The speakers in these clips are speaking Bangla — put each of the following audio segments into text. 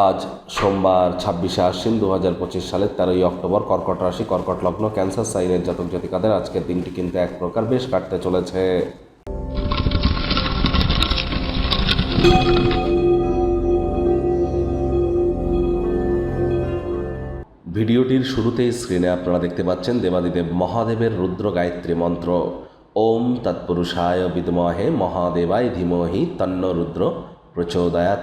আজ সোমবার ছাব্বিশে আশ্বিন দু হাজার পঁচিশ সালের তেরোই অক্টোবর কর্কট রাশি, কর্কট লগ্ন, ক্যান্সার সাইনের জাতক জাতিকাদের আজকের দিনটি কিন্তু এক প্রকার বেশ কাটতে চলেছে। ভিডিওটির শুরুতেই স্ক্রিনে আপনারা দেখতে পাচ্ছেন দেবাদিদেব মহাদেবের রুদ্র গায়ত্রী মন্ত্র। ওম তৎপুরুষায় বিদমহে মহাদেবায় ধীমহি তন্ন রুদ্র প্রচোদয়াত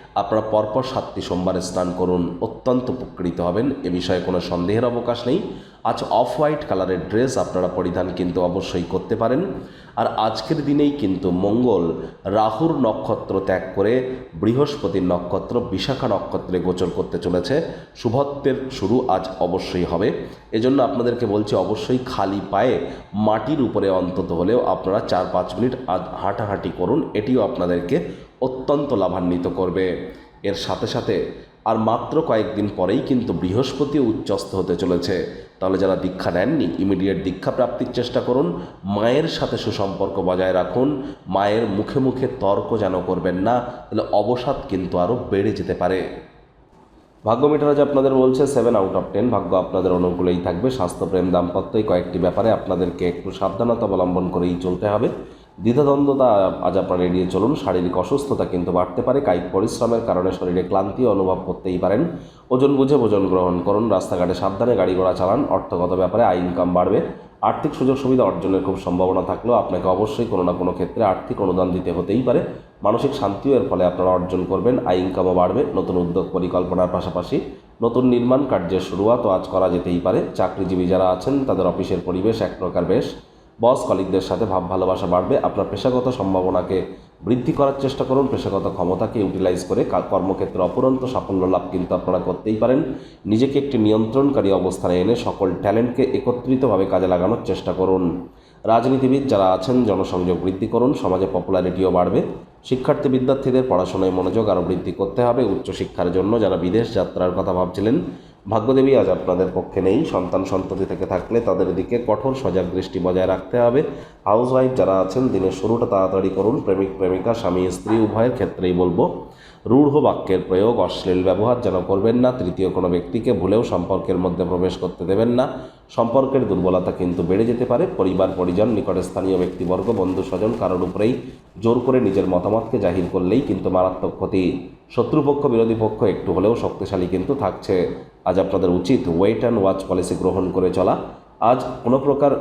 আপনারা পরপর সাতটি সোমবারে স্নান করুন। অত্যন্ত উপকৃত হবেন। এ বিষয়ে কোনো সন্দেহের অবকাশ নেই। আজ অফ হোয়াইট কালারের ড্রেস আপনারা পরিধান কিন্তু অবশ্যই করতে পারেন। আর আজকের দিনেই কিন্তু মঙ্গল রাহুর নক্ষত্র ত্যাগ করে বৃহস্পতির নক্ষত্র, বিশাখা নক্ষত্রে গোচর করতে চলেছে। শুভত্বের শুরু আজ অবশ্যই হবে। এজন্য আপনাদেরকে বলছি, অবশ্যই খালি পায়ে মাটির উপরে অন্তত হলেও আপনারা চার পাঁচ মিনিট আজ হাঁটাহাঁটি করুন। এটিও আপনাদেরকে অত্যন্ত লাভান্বিত করবে। এর সাথে সাথে আর মাত্র কয়েকদিন পরেই কিন্তু বৃহস্পতি উচ্চস্থ হতে চলেছে। তাহলে যারা দীক্ষা নেননি ইমিডিয়েট দীক্ষা প্রাপ্তির চেষ্টা করুন। মায়ের সাথে সুসম্পর্ক বজায় রাখুন। মায়ের মুখে মুখে তর্ক যেন করবেন না, তাহলে অবসাদ কিন্তু আরও বেড়ে যেতে পারে। ভাগ্য মিটার আজ আপনাদের বলছে সেভেন আউট অফ টেন ভাগ্য আপনাদের অনুকূলেই থাকবে। স্বাস্থ্যপ্রেম দাম্পত্য এই কয়েকটি ব্যাপারে আপনাদেরকে একটু সাবধানতা অবলম্বন করেই চলতে হবে। দ্বিধাদ্বন্দ্বতা আজ আপনারা এড়িয়ে চলুন। শারীরিক অসুস্থতা কিন্তু বাড়তে পারে। কায়িক পরিশ্রমের কারণে শরীরে ক্লান্তি অনুভব করতেই পারেন। ওজন বুঝে ভোজন গ্রহণ করুন। রাস্তাঘাটে সাবধানে গাড়ি ঘোড়া চালান। অর্থগত ব্যাপারে আয়, ইনকাম বাড়বে। আর্থিক সুযোগ সুবিধা অর্জনের খুব সম্ভাবনা থাকলেও আপনাকে অবশ্যই কোনো না কোনো ক্ষেত্রে আর্থিক অনুদান দিতে হতেই পারে। মানসিক শান্তিও এর ফলে আপনারা অর্জন করবেন। আয়, ইনকামও বাড়বে। নতুন উদ্যোগ পরিকল্পনার পাশাপাশি নতুন নির্মাণ কার্যের শুরুয়াতও আজ করা যেতেই পারে। চাকরিজীবী যারা আছেন, তাদের অফিসের পরিবেশ এক প্রকার বেশ বস কলিগদের সাথে ভাব ভালোবাসা বাড়বে। আপনার পেশাগত সম্ভাবনাকে বৃদ্ধি করার চেষ্টা করুন। পেশাগত ক্ষমতাকে ইউটিলাইজ করে কর্মক্ষেত্রে অপুরন্ত সাফল্য লাভ কিন্তু আপনারা করতেই পারেন। নিজেকে একটি নিয়ন্ত্রণকারী অবস্থানে এনে সকল ট্যালেন্টকে একত্রিতভাবে কাজে লাগানোর চেষ্টা করুন। রাজনীতিবিদ যারা আছেন, জনসংযোগ বৃদ্ধি করুন। সমাজে পপুলারিটিও বাড়বে। শিক্ষার্থী বিদ্যার্থীদের পড়াশোনায় মনোযোগ আরও বৃদ্ধি করতে হবে। উচ্চশিক্ষার জন্য যারা বিদেশ যাত্রার কথা ভাবছিলেন ভাগ্যদেবী আজ আপনাদের পক্ষে নেই। সন্তান সন্ততি থেকে থাকলে তাদের দিকে কঠোর সজাগ দৃষ্টি বজায় রাখতে হবে। হাউস ওয়াইফ যারা আছেন, দিনের শুরুটা তাড়াতাড়ি করুন। প্রেমিক, প্রেমিকা, স্বামী, স্ত্রী, উভয়ের ক্ষেত্রেই বলব। রূঢ় বাক্যের প্রয়োগ অশ্লীল ব্যবহার যেন করবেন না, তৃতীয় কোনো ব্যক্তিকে ভুলেও সম্পর্কের মধ্যে প্রবেশ করতে দেবেন না। সম্পর্কের দুর্বলতা কিন্তু বেড়ে যেতে পারে। পরিবার, পরিজন, নিকটে স্থানীয় ব্যক্তিবর্গ, বন্ধু, স্বজন কারোর উপরেই জোর করে নিজের মতামতকে জাহির করলেই কিন্তু মারাত্মক ক্ষতি। শত্রুপক্ষ, বিরোধী পক্ষ একটু হলেও শক্তিশালী কিন্তু থাকছে। আজ আপনাদের উচিত ওয়েট অ্যান্ড ওয়াচ পলিসি গ্রহণ করে চলা। আজ কোনো প্রকার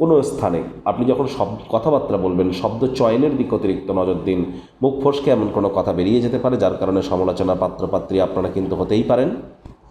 কোনো স্থানে আপনি যখন শব্দ কথাবার্তা বলবেন, শব্দ চয়নের দিক অতিরিক্ত নজর দিন। মুখ ফসকে এমন কোনো কথা বেরিয়ে যেতে পারে, যার কারণে সমালোচনা পাত্রপাত্রী আপনারা কিন্তু হতেই পারেন।